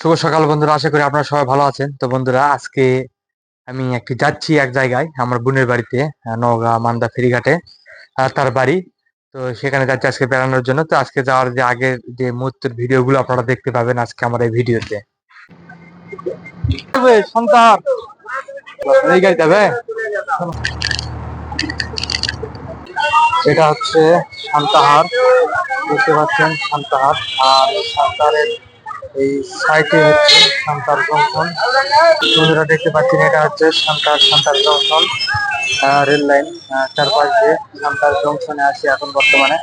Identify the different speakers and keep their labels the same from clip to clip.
Speaker 1: শুভ সকাল বন্ধুরা আশা করি আপনারা সবাই ভালো আছেন। তো বন্ধুরা আজকে আমি একটু যাচ্ছি এক জায়গায় আমার বোনের বাড়িতে নওগাঁ মান্দা ফেরিঘাটে তার বাড়ি। তো সেখানে যাচ্ছি আজকে বেড়ানোর জন্য। তো আজকে যাওয়ার যে আগের যে মুহূর্তের ভিডিও গুলো আপনারা দেখতে পাবেন আজকে আমার এই ভিডিওতে। সন্তান! এই গাড়ি যাবে এটা হচ্ছে সান্তাহার দেখতে পাচ্ছেন সান্তাহার আর এই সান্তাহারের এই সাইটে হচ্ছে সান্তার জংশন বন্ধুরা দেখতে পাচ্ছেন, এটা হচ্ছে Santahar Santahar junction rail line চারপাশ দিয়ে সান্তার জংশনে আছি এখন বর্তমানে।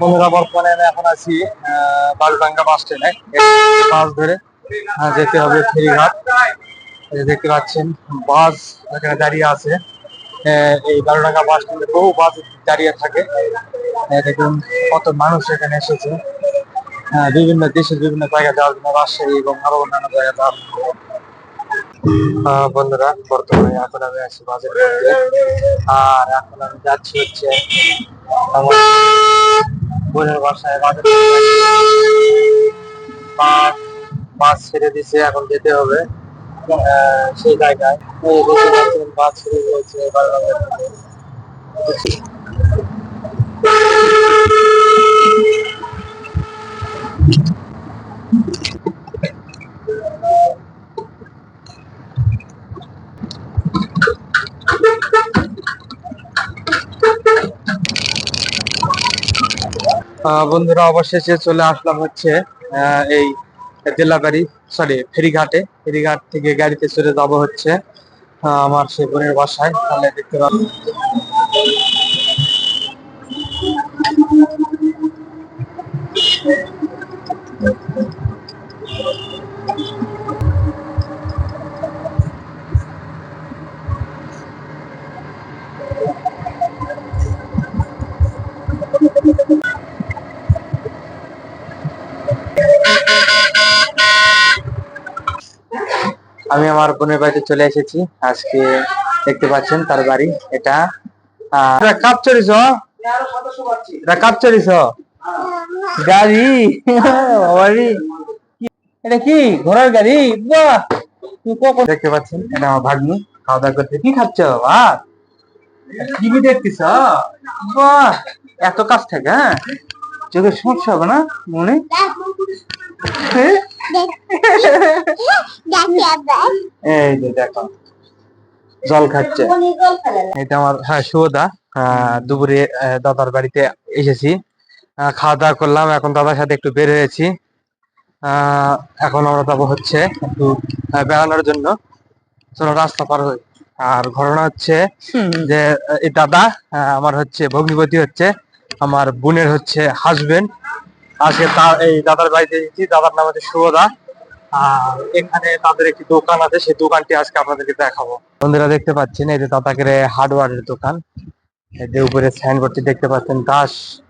Speaker 1: বন্ধুরা, বর্তমানে আমি এখন আছি বালুডাঙ্গা বাস স্ট্যান্ডে বাস ধরে যেতে হবে ফেরিঘাট। দেখতে পাচ্ছেন, বাস এখানে দাঁড়িয়ে আছে। এই বালুডাঙ্গা বাস স্ট্যান্ডে বহু বাস দাঁড়িয়ে থাকে। দেখুন কত মানুষ এখানে এসেছে। বিভিন্ন দেশের বিভিন্ন জায়গা যাওয়ার জন্য রাজশাহী এবং আরও অন্যান্য জায়গায় যাওয়ার বন্ধুরা, বর্তমানে এখন আমি আছি বাসের মধ্যে। আর এখন আমি যাচ্ছি হচ্ছে আমার বোনের বাসায়। আছি। বাস ছেড়ে দিছে, এখন যেতে হবে। সেই জায়গায় বাস আহ, বন্ধুরা অবশেষে চলে আসলাম হচ্ছে এই জেলাবাড়ি সরি ফেরিঘাটে। ফেরিঘাট থেকে গাড়িতে চড়ে যাব হচ্ছে আমার সে বোনের বাসায়। তাহলে দেখতে পাবো। আমি আমার বোনের বাড়িতে চলে এসেছি। আজকে দেখতে পাচ্ছেন তার বাড়ি। এটা কাপ চড়িস? কাপ চড়িস? গাড়ি? বাবারি। এটা কি? ঘোড়ার গাড়ি? বাহ! কখন দেখতে পাচ্ছেন, এটা আমার ভাগ্নি, খাওয়া দাওয়া করতে। কি খাচ্ছ ভাত টিভি দেখতিস বাহ! এত কাজ থাকে হ্যাঁ? চোখের সমস্যা হবে না, মনে? হ্যাঁ? এই যে দেখো জল খাচ্ছে। এটা আমার হ্যাঁ সুদা দুপুরে দাদার বাড়িতে এসেছি। খাওয়া দাওয়া করলাম এখন দাদার সাথে একটু বের হয়েছি। এখন আমরা যাব হচ্ছে একটু বেড়ানোর জন্য। চলো রাস্তা পার হই। আর ঘটনা হচ্ছে যে এই দাদা আমার হচ্ছে ভগ্নিপতি হচ্ছে আমার বোনের হচ্ছে হাজবেন্ড আজকে তার এই দাদার বাড়িতে এসেছি, দাদার নাম হচ্ছে শুভদা আর এখানে তাদের একটি দোকান আছে, সেই দোকানটি আজকে আপনাদেরকে দেখাবো। বন্ধুরা দেখতে পাচ্ছেন, এই যে দাদাকের হার্ডওয়ারের দোকান। যে উপরে সাইনবোর্ডটি দেখতে পাচ্ছেন, দাস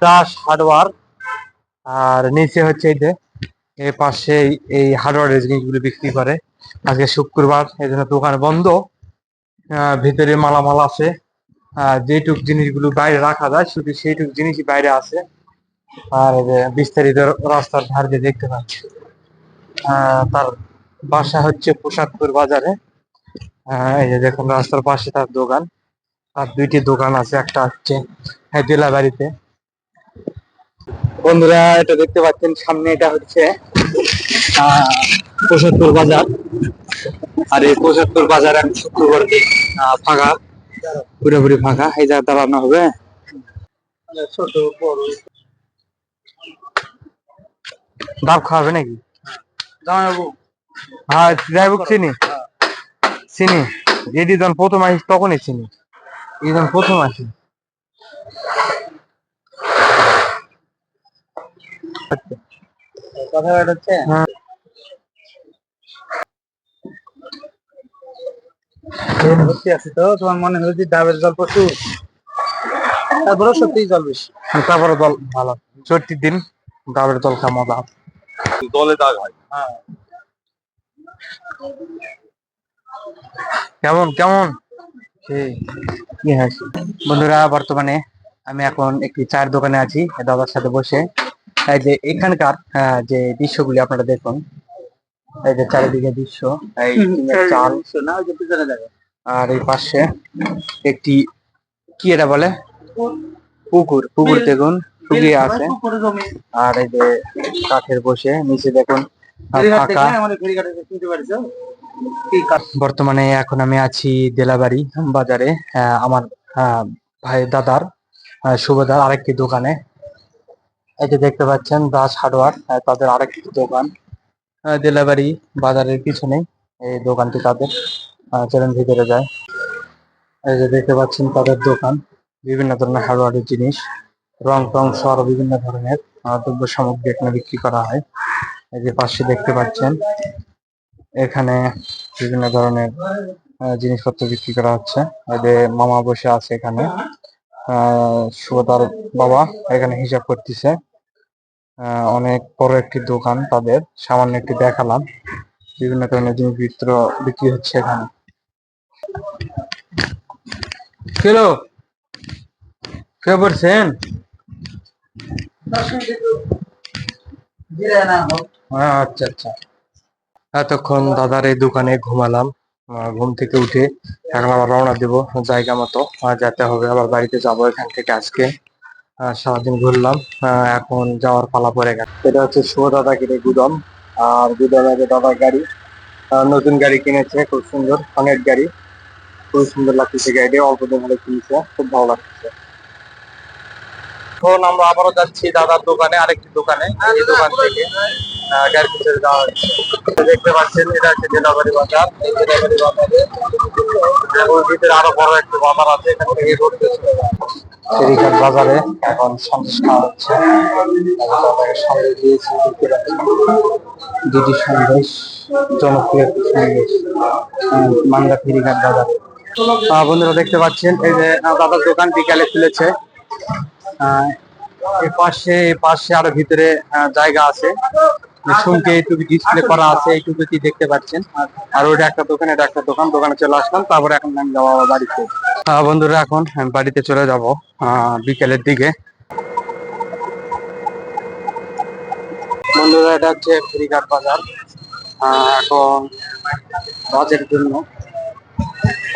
Speaker 1: দাস হার্ডওয়ার। আর নিচে হচ্ছে এই যে এই পাশে এই- হার্ডওয়ারের জিনিসগুলো বিক্রি করে। আজকে শুক্রবার, এই জন্য দোকান বন্ধ। ভিতরে মালামাল আছে। যেটুক জিনিসগুলো বাইরে রাখা যায়, শুধু সেইটুক জিনিসই বাইরে আছে। আর যে বিস্তারিত রাস্তার ধার দিয়ে দেখতে পাচ্ছি। তার বাসা হচ্ছে পোশাকপুর বাজারে। এই যে দেখুন, রাস্তার পাশে তার দোকান। আর দুইটি দোকান আছে, একটা হচ্ছে জেলা বাড়িতে বন্ধুরা, এটা দেখতে পাচ্ছেন, সামনে এটা হচ্ছে প্রসাদপুর বাজার। আর এই প্রসাদপুর বাজার আমি শুক্রবার ফাঁকা, পুরোপুরি ফাঁকা। এই জায়গা দাঁড়ানো হবে। ছোট, বড়। ডাব খাওয়াবে নাকি? হ্যাঁ যাই হোক চিনি চিনি? যেদি যখন প্রথম আসিস তখনই চিনি। এই যখন প্রথম আসি। কথা হচ্ছে? হ্যাঁ।
Speaker 2: ভর্তি আছে তো তোমার মনে হলো যে ডাবের জল প্রচুর। তারপরে সত্যি জল বেশি।
Speaker 1: তারপরে দল ভালো। চৈত্রির দিন। ডাবের দল খা মজা।
Speaker 2: দলে দাগ হয়।
Speaker 1: কেমন কেমন? সেই কি হাসি। বন্ধুরা বর্তমানে আমি এখন একটি চায়ের দোকানে আছি দাদার সাথে বসে। এই যে এখানকার যে দৃশ্যগুলি আপনারা দেখুন এই যে চারিদিকে দৃশ্য এই চাল। আর এই পাশে একটি কি এটা বলে? পুকুর পুকুর দেখুন। শুকিয়ে আছে। আর এই যে কাঠের বসে নিচে দেখুন
Speaker 2: কাজ
Speaker 1: বর্তমানে এখন আমি আছি দেলাবাড়ি বাজারে আমার ভাই দাদার শুভদার আরেকটি দোকানে। এই যে দেখতে পাচ্ছেন দাস হার্ডওয়ার তাদের আরেকটি দোকান দেলাবাড়ি বাজারের পিছনে এই দোকানটি তাদের চলেন ভিতরে যায়। এই যে দেখতে পাচ্ছেন তাদের দোকান বিভিন্ন ধরনের হার্ডওয়ারের জিনিস। রং টং সহ আরও বিভিন্ন ধরনের দ্রব্য সামগ্রী এখানে বিক্রি করা হয়। এই যে পাশে দেখতে পাচ্ছেন, এখানে বিভিন্ন ধরনের জিনিসপত্র বিক্রি করা হচ্ছে। এই মামা বসে আছে এখানে। আহ সুভদার বাবা এখানে হিসাব করতেছে। অনেক বড় একটি দোকান তাদের, সামান্য একটি দেখালাম। বিভিন্ন ধরনের জিনিসপত্র বিক্রি হচ্ছে এখানে। কেলো কে বলছেন? আচ্ছা আচ্ছা। এতক্ষণ দাদার এই দোকানে ঘুমালাম। ঘুম থেকে উঠে এখন আবার রওনা দেব জায়গা মতো। যেতে হবে, আবার বাড়িতে যাব এখান থেকে আজকে। সারাদিন ঘুরলাম। এখন যাওয়ার পালা পড়ে গেছে এটা হচ্ছে শুভ দাদা কিনে গুদম। আর গুদমে যে দাদার গাড়ি। নতুন গাড়ি কিনেছে, খুব সুন্দর। অনেক গাড়ি। খুব সুন্দর লাগতেছে গাড়ি অল্প দিন হলে কিনেছে। খুব ভালো লাগতেছে। এখন আমরা আবারও যাচ্ছি দাদার দোকানে, আরেকটি দোকানে, এই দোকান থেকে গাড়ি দেখতে পাচ্ছেন, এটা হচ্ছে জেলাবাড়ি বাজার। এই জেলাবাড়ি বাজারে ভিতরে আরও বড় বাজার এখান সন্দেশ হচ্ছে। সন্দেশ জনপ্রিয় সন্দেশ মান্দা ফেরিঘাট বাজারে। বন্ধুরা দেখতে পাচ্ছেন, এই যে দাদার দোকান বিকালে খুলেছে। এই পাশে পাশে আরও ভিতরে জায়গা আছে। শুনকে এইটুকু ডিসপ্লে করা আছে এইটুকু কি দেখতে পাচ্ছেন। আর ওইটা একটা দোকান, এটা একটা দোকান। দোকানে চলে আসলাম, তারপরে এখন আমি যাব বাড়িতে। বন্ধুরা, এখন বাড়িতে চলে যাব বিকেলের দিকে। বন্ধুরা, এটা হচ্ছে ফেরিঘাট বাজার। এখন বাজের জন্য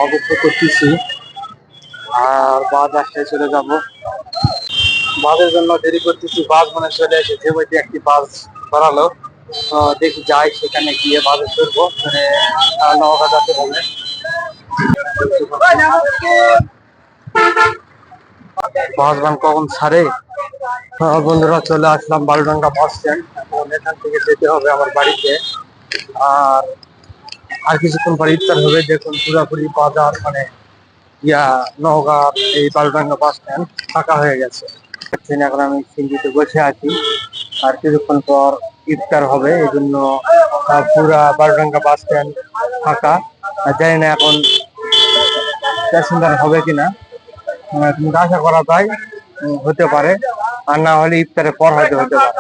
Speaker 1: অপেক্ষা করতেছি আর আসলে চলে যাব। বাসের জন্য দেরি করতেছি বাস মানে চলে এসেছে ওইটি একটি বাস ধরালো দেখি যাই সেখানে গিয়ে বাসে চড়বো। মানে আহ, নওগাঁ যেতে বাস বান কখন ছাড়ে? বন্ধুরা চলে আসলাম বালুডাঙ্গা বাস স্ট্যান্ড। এখন এখান থেকে যেতে হবে আমার বাড়িতে। আর আর কিছুক্ষণ পরে ইফতার হবে। দেখুন পুরোপুরি বাজার মানে ইয়া নওগাঁ এই বালুডাঙ্গা বাস স্ট্যান্ড ফাঁকা হয়ে গেছে। এখন আমি সিন্ডিতে বসে আছি। আর কিছুক্ষণ পর ইফতার হবে, এই জন্য পুরা বারডাঙ্গা বাস স্ট্যান্ড ফাঁকা। জানি না এখন প্যাসেঞ্জার হবে কিনা। কিন্তু আশা করা যায়, হতে পারে। আর না হলে ইফতারের পর হয়তো হতে পারে।